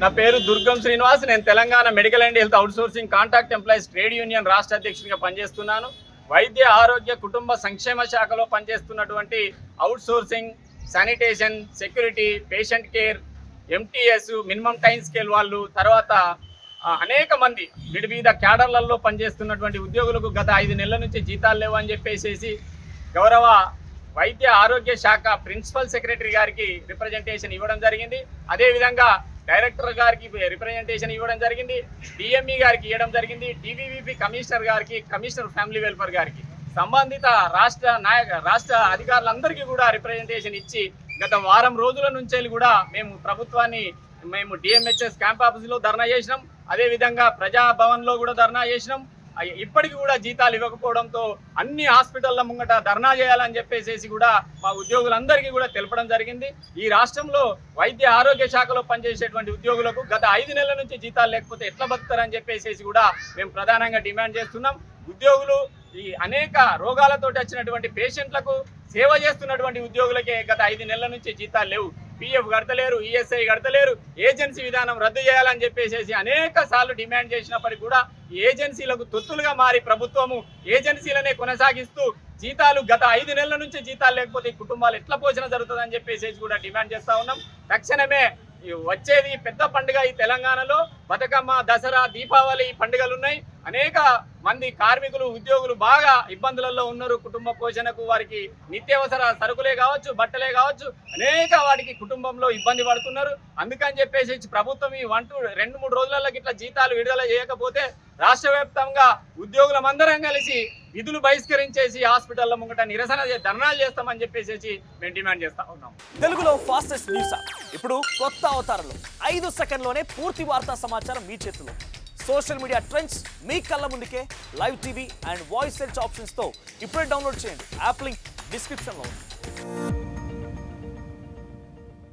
నా పేరు దుర్గం శ్రీనివాస్. నేను Telangana medical and health outsourcing contact employees trade union రాష్ట్ర అధ్యక్షుడిగా పనిచేస్తున్నాను. వైద్య ఆరోగ్య కుటుంబ సంక్షేమ శాఖలో పనిచేస్తున్నటువంటి outsourcing sanitation security patient care MTS minimum time scale వాళ్ళు తర్వాత అనేక మంది వివిధ క్యాడర్లలో పనిచేస్తున్నటువంటి ఉద్యోగులకు గత ఐదు నెలల నుంచి జీతాలు లేవు అని గౌరవ వైద్య ఆరోగ్య శాఖ ప్రిన్సిపల్ సెక్రటరీ గారికి రిప్రజెంటేషన్ ఇవ్వడం జరిగింది. అదేవిధంగా డైరెక్టర్ గారికి రిప్రజెంటేషన్ ఇవ్వడం జరిగింది. డిఎంఈ గారికి ఇవ్వడం జరిగింది. టీవీవీపీ కమిషనర్ గారికి కమిషనర్ ఫ్యామిలీ వెల్ఫేర్ గారికి. సంబంధిత రాష్ట్ర నాయక రాష్ట్ర అధికారులందరికీ కూడా రిప్రజెంటేషన్ ఇచ్చి గత వారం రోజుల నుంచే కూడా మేము ప్రభుత్వాన్ని మేము డిఎంహెచ్ఎస్ క్యాంప్ ఆఫీసులో ధర్నా చేసినాం. అదేవిధంగా ప్రజాభవన్లో కూడా ధర్నా చేసినాం. ఇప్పటికి కూడా జీతాలు ఇవ్వకపోవడంతో అన్ని హాస్పిటల్ల ముంగట ధర్నా చేయాలని చెప్పేసి కూడా మా ఉద్యోగులందరికీ కూడా తెలపడం జరిగింది. ఈ రాష్ట్రంలో వైద్య ఆరోగ్య శాఖలో పనిచేసేటువంటి ఉద్యోగులకు గత ఐదు నెలల నుంచి జీతాలు లేకపోతే ఎట్లా బతుకుతారని చెప్పేసి కూడా మేము ప్రధానంగా డిమాండ్ చేస్తున్నాం. ఉద్యోగులు ఈ అనేక రోగాలతో వచ్చినటువంటి పేషెంట్లకు సేవ చేస్తున్నటువంటి ఉద్యోగులకే గత ఐదు నెలల నుంచి జీతాలు లేవు. పిఎఫ్ కడతలేరు ఈఎస్ఐ కడతలేరు ఏజెన్సీ విధానం రద్దు చేయాలని చెప్పేసి అనేక సార్లు డిమాండ్ చేసినప్పటికీ కూడా ఏజెన్సీలకు తొత్తులుగా మారి ప్రభుత్వము ఏజెన్సీలనే కొనసాగిస్తూ జీతాలు గత ఐదు నెలల నుంచి జీతాలు లేకపోతే ఈ కుటుంబాలు ఎట్లా పోషణ జరుగుతుందని చెప్పేసి కూడా డిమాండ్ చేస్తా ఉన్నాం. తక్షణమే వచ్చేది పెద్ద పండుగ ఈ తెలంగాణలో. బతుకమ్మ దసరా దీపావళి ఈ పండుగలు ఉన్నాయి అనేక మంది కార్మికులు ఉద్యోగులు బాగా ఇబ్బందులలో ఉన్నారు. కుటుంబ పోషణకు వారికి నిత్యావసర సరుకులే కావచ్చు బట్టలే కావచ్చు అనేక వాటికి కుటుంబంలో ఇబ్బంది పడుతున్నారు. అందుకని చెప్పేసి ప్రభుత్వం ఈ వన్ టూ రెండు మూడు రోజులలో ఇట్లా జీతాలు విడుదల చేయకపోతే రాష్ట్ర వ్యాప్తంగా ఉద్యోగులమందరం కలిసి విధులు బహిష్కరించేసి హాస్పిటల్ల ముంగట నిరసన ధర్నాలు చేస్తామని చెప్పేసి మేము డిమాండ్ చేస్తా ఉన్నాం. తెలుగులో ఫాస్టెస్ట్ న్యూస్ ఇప్పుడు కొత్త అవతారంలో. ఐదు సెకండ్లోనే పూర్తి వార్తా సమాచారం మీ చేతిలో. సోషల్ మీడియా ట్రెండ్స్ మీ కళ్ళ ముందుకే. Live TV and voice search ఆప్షన్స్తో ఇప్పుడే డౌన్లోడ్ చేయండి. యాప్ లింక్ డిస్క్రిప్షన్లో ఉంది.